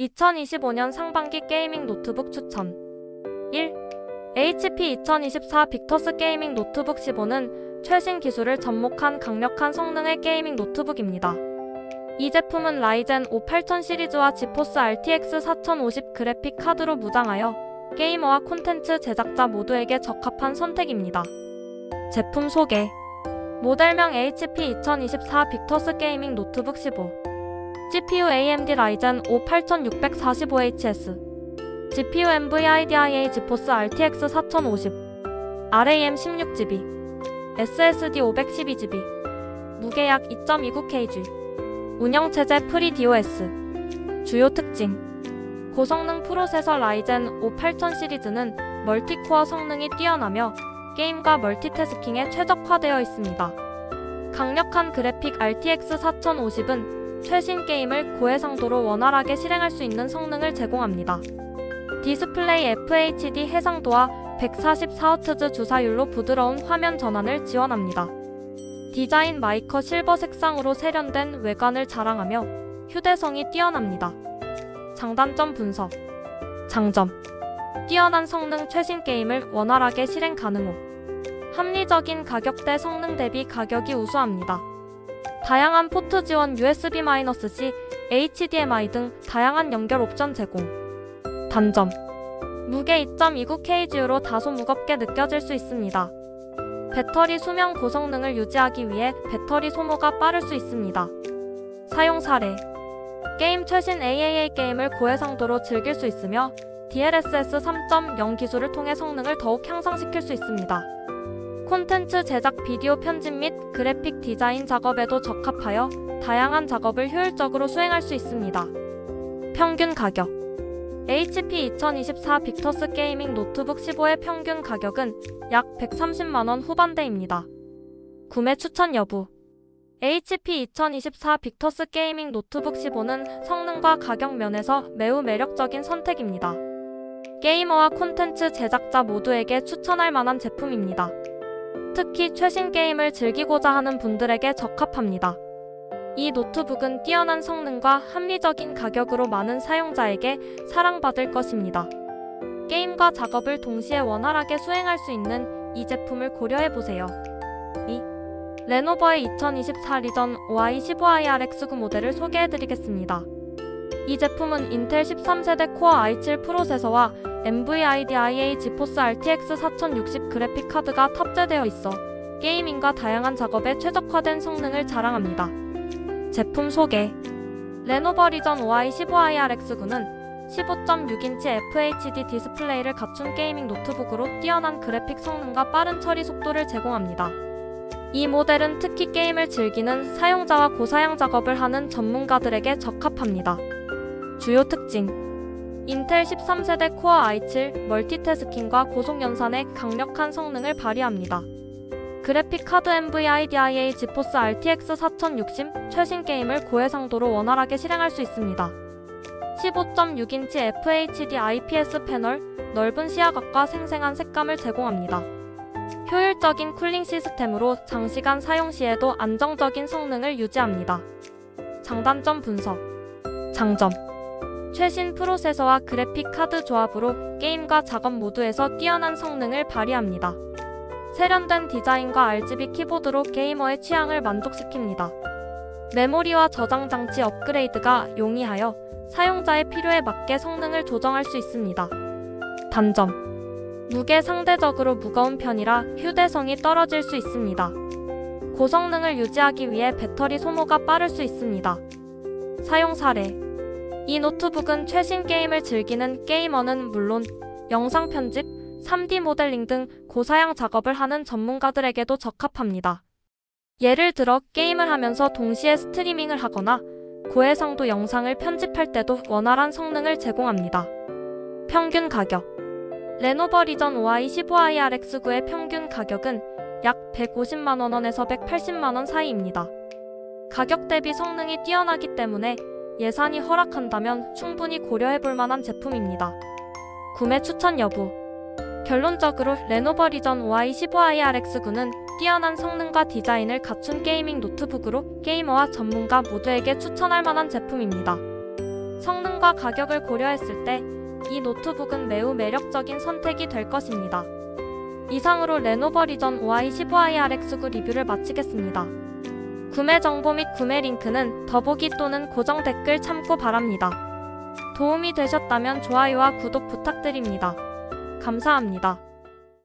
2025년 상반기 게이밍 노트북 추천 1. HP 2024 빅터스 게이밍 노트북 15는 최신 기술을 접목한 강력한 성능의 게이밍 노트북입니다. 이 제품은 라이젠 5 8000 시리즈와 지포스 RTX 4050 그래픽 카드로 무장하여 게이머와 콘텐츠 제작자 모두에게 적합한 선택입니다. 제품 소개 모델명 HP 2024 빅터스 게이밍 노트북 15 GPU AMD 라이젠 5 8645HS GPU NVIDIA 지포스 RTX 4050 RAM 16GB SSD 512GB 무게 약 2.29kg 운영체제 FreeDOS 주요 특징 고성능 프로세서 라이젠 5 8000 시리즈는 멀티코어 성능이 뛰어나며 게임과 멀티태스킹에 최적화되어 있습니다. 강력한 그래픽 RTX 4050은 최신 게임을 고해상도로 원활하게 실행할 수 있는 성능을 제공합니다. 디스플레이 FHD 해상도와 144Hz 주사율로 부드러운 화면 전환을 지원합니다. 디자인 마이커 실버 색상으로 세련된 외관을 자랑하며 휴대성이 뛰어납니다. 장단점 분석 장점 뛰어난 성능 최신 게임을 원활하게 실행 가능 후 합리적인 가격대 성능 대비 가격이 우수합니다. 다양한 포트 지원 USB-C, HDMI 등 다양한 연결 옵션 제공. 단점 무게 2.29kg로 다소 무겁게 느껴질 수 있습니다. 배터리 수명 고성능을 유지하기 위해 배터리 소모가 빠를 수 있습니다. 사용 사례 게임 최신 AAA 게임을 고해상도로 즐길 수 있으며 DLSS 3.0 기술을 통해 성능을 더욱 향상시킬 수 있습니다. 콘텐츠 제작 비디오 편집 및 그래픽 디자인 작업에도 적합하여 다양한 작업을 효율적으로 수행할 수 있습니다. 평균 가격 HP 2024 빅터스 게이밍 노트북 15의 평균 가격은 약 130만원 후반대입니다. 구매 추천 여부 HP 2024 빅터스 게이밍 노트북 15는 성능과 가격 면에서 매우 매력적인 선택입니다. 게이머와 콘텐츠 제작자 모두에게 추천할 만한 제품입니다. 특히 최신 게임을 즐기고자 하는 분들에게 적합합니다. 이 노트북은 뛰어난 성능과 합리적인 가격으로 많은 사용자에게 사랑받을 것입니다. 게임과 작업을 동시에 원활하게 수행할 수 있는 이 제품을 고려해보세요. 2. 레노버의 2024 리전 Y15IRX9 모델을 소개해드리겠습니다. 이 제품은 인텔 13세대 코어 i7 프로세서와 NVIDIA 지포스 RTX 4060 그래픽 카드가 탑재되어 있어 게이밍과 다양한 작업에 최적화된 성능을 자랑합니다. 제품 소개 레노버 리전 Y15IRX9는 15.6인치 FHD 디스플레이를 갖춘 게이밍 노트북으로 뛰어난 그래픽 성능과 빠른 처리 속도를 제공합니다. 이 모델은 특히 게임을 즐기는 사용자와 고사양 작업을 하는 전문가들에게 적합합니다. 주요 특징 인텔 13세대 코어 i7 멀티태스킹과 고속 연산의 강력한 성능을 발휘합니다. 그래픽 카드 NVIDIA 지포스 RTX 4060 최신 게임을 고해상도로 원활하게 실행할 수 있습니다. 15.6인치 FHD IPS 패널, 넓은 시야각과 생생한 색감을 제공합니다. 효율적인 쿨링 시스템으로 장시간 사용 시에도 안정적인 성능을 유지합니다. 장단점 분석 장점 최신 프로세서와 그래픽 카드 조합으로 게임과 작업 모두에서 뛰어난 성능을 발휘합니다. 세련된 디자인과 RGB 키보드로 게이머의 취향을 만족시킵니다. 메모리와 저장 장치 업그레이드가 용이하여 사용자의 필요에 맞게 성능을 조정할 수 있습니다. 단점 무게 상대적으로 무거운 편이라 휴대성이 떨어질 수 있습니다. 고성능을 유지하기 위해 배터리 소모가 빠를 수 있습니다. 사용 사례 이 노트북은 최신 게임을 즐기는 게이머는 물론 영상 편집, 3D 모델링 등 고사양 작업을 하는 전문가들에게도 적합합니다. 예를 들어 게임을 하면서 동시에 스트리밍을 하거나 고해상도 영상을 편집할 때도 원활한 성능을 제공합니다. 평균 가격 레노버 리전 Y15IRX9의 평균 가격은 약 150만원에서 180만원 사이입니다. 가격 대비 성능이 뛰어나기 때문에 예산이 허락한다면 충분히 고려해 볼 만한 제품입니다. 구매 추천 여부 결론적으로 레노버 리전 Y15IRX9는 뛰어난 성능과 디자인을 갖춘 게이밍 노트북으로 게이머와 전문가 모두에게 추천할 만한 제품입니다. 성능과 가격을 고려했을 때 이 노트북은 매우 매력적인 선택이 될 것입니다. 이상으로 레노버 리전 5i15iRX9 리뷰를 마치겠습니다. 구매 정보 및 구매 링크는 더보기 또는 고정 댓글 참고 바랍니다. 도움이 되셨다면 좋아요와 구독 부탁드립니다. 감사합니다.